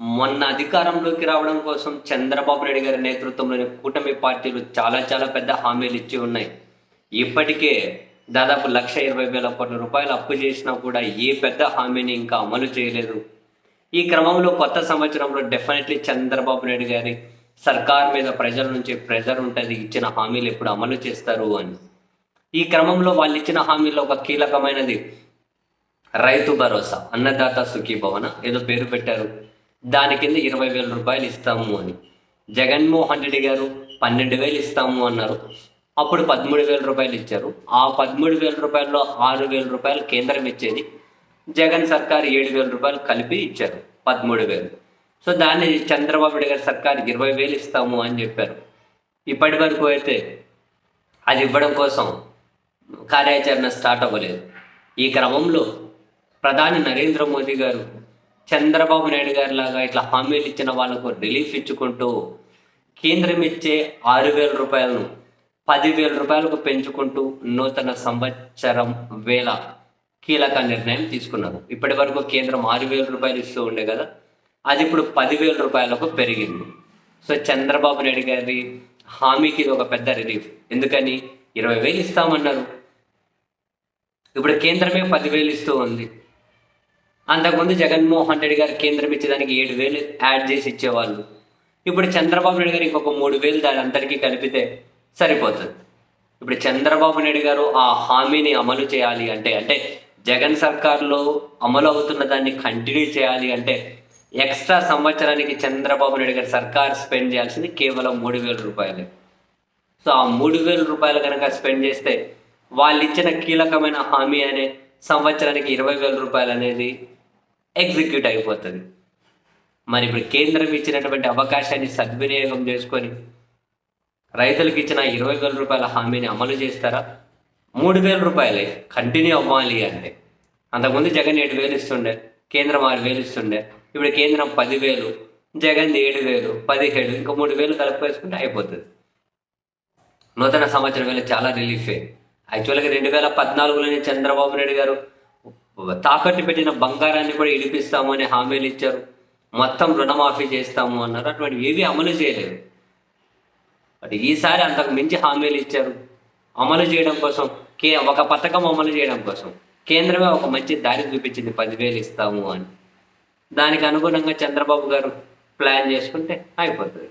మొన్న అధికారంలోకి రావడం కోసం చంద్రబాబు నాయుడు గారి నేతృత్వంలోని కూటమి పార్టీలు చాలా చాలా పెద్ద హామీలు ఇచ్చి ఉన్నాయి. ఇప్పటికే దాదాపు లక్ష ఇరవై వేల కోట్ల రూపాయలు అప్పు చేసినా కూడా ఏ పెద్ద హామీని ఇంకా అమలు చేయలేదు. ఈ క్రమంలో కొత్త సంవత్సరంలో డెఫినెట్లీ చంద్రబాబు నాయుడు గారి సర్కార్ మీద ప్రజల నుంచి ప్రెజర్ ఉంటుంది ఇచ్చిన హామీలు ఎప్పుడు అమలు చేస్తారు అని. ఈ క్రమంలో వాళ్ళు ఇచ్చిన హామీలో ఒక కీలకమైనది రైతు భరోసా అన్నదాత సుఖీభవన ఏదో పేరు పెట్టారు. దాని కింద ఇరవై వేల రూపాయలు ఇస్తాము అని. జగన్మోహన్ రెడ్డి గారు పన్నెండు వేలు ఇస్తాము అన్నారు. అప్పుడు పదమూడు వేల రూపాయలు ఇచ్చారు. ఆ పదమూడు వేల రూపాయల్లో ఆరు వేల రూపాయలు కేంద్రం ఇచ్చేది జగన్ సర్కార్ ఏడు వేల రూపాయలు కలిపి ఇచ్చారు పదమూడు వేలు. సో దాన్ని చంద్రబాబు నాయుడు గారి సర్కార్ ఇరవై వేలు ఇస్తాము అని చెప్పారు. ఇప్పటి వరకు అయితే అది ఇవ్వడం కోసం కార్యాచరణ స్టార్ట్ అవ్వలేదు. ఈ క్రమంలో ప్రధాని నరేంద్ర మోదీ గారు చంద్రబాబు నాయుడు గారి లాగా ఇట్లా హామీలు ఇచ్చిన వాళ్ళకు రిలీఫ్ ఇచ్చుకుంటూ కేంద్రం ఇచ్చే ఆరు వేల రూపాయలను పదివేల రూపాయలకు పెంచుకుంటూ నూతన సంవత్సరం వేల కీలక నిర్ణయం తీసుకున్నారు. ఇప్పటి వరకు కేంద్రం ఆరు వేల రూపాయలు ఇస్తూ ఉండే కదా అది ఇప్పుడు పదివేల రూపాయలకు పెరిగింది. సో చంద్రబాబు నాయుడు గారి హామీకి ఇది ఒక పెద్ద రిలీఫ్ ఎందుకని? ఇరవై వేలు ఇస్తామన్నారు. ఇప్పుడు కేంద్రమే పదివేలు ఇస్తూ ఉంది. అంతకుముందు జగన్మోహన్ రెడ్డి గారు కేంద్రం ఇచ్చేదానికి ఏడు వేలు యాడ్ చేసి ఇచ్చేవాళ్ళు. ఇప్పుడు చంద్రబాబు నాయుడు గారు ఇంకొక మూడు వేలు దాని అందరికీ కలిపితే సరిపోతుంది. ఇప్పుడు చంద్రబాబు నాయుడు గారు ఆ హామీని అమలు చేయాలి అంటే అంటే జగన్ సర్కార్లో అమలు అవుతున్న దాన్ని కంటిన్యూ చేయాలి అంటే ఎక్స్ట్రా సంవత్సరానికి చంద్రబాబు నాయుడు గారి సర్కార్ స్పెండ్ చేయాల్సింది కేవలం మూడు వేల రూపాయలే. సో ఆ మూడు వేల రూపాయలు కనుక స్పెండ్ చేస్తే వాళ్ళు ఇచ్చిన కీలకమైన హామీ అనే సంవత్సరానికి ఇరవై వేల రూపాయలు అనేది ఎగ్జిక్యూట్ అయిపోతుంది. మరి ఇప్పుడు కేంద్రం ఇచ్చినటువంటి అవకాశాన్ని సద్వినియోగం చేసుకొని రైతులకు ఇచ్చిన ఇరవై వేల రూపాయల హామీని అమలు చేస్తారా? మూడు వేల రూపాయలే కంటిన్యూ అవ్వాలి అంటే. అంతకుముందు జగన్ ఏడు వేలు ఇస్తుండే కేంద్రం ఆరు వేలు ఇస్తుండే ఇప్పుడు కేంద్రం పదివేలు జగన్ ఏడు వేలు పదిహేడు ఇంకా మూడు వేలు కలుపుకేసుకుంటే అయిపోతుంది. నూతన సంవత్సరం వేళ చాలా రిలీఫే. యాక్చువల్గా రెండు వేల పద్నాలుగులోనే చంద్రబాబు నాయుడు గారు తాకట్టు పెట్టిన బంగారాన్ని కూడా ఇడిపిస్తాము అని హామీలు ఇచ్చారు. మొత్తం రుణమాఫీ చేస్తాము అన్నారు. అటువంటి ఏవి అమలు చేయలేదు. బట్ ఈసారి అంతకు మించి హామీలు ఇచ్చారు. అమలు చేయడం కోసం కే ఒక పథకం అమలు చేయడం కోసం కేంద్రమే ఒక మంచి దారి చూపించింది. పదివేలు ఇస్తాము అని. దానికి అనుగుణంగా చంద్రబాబు గారు ప్లాన్ చేసుకుంటే అయిపోతుంది.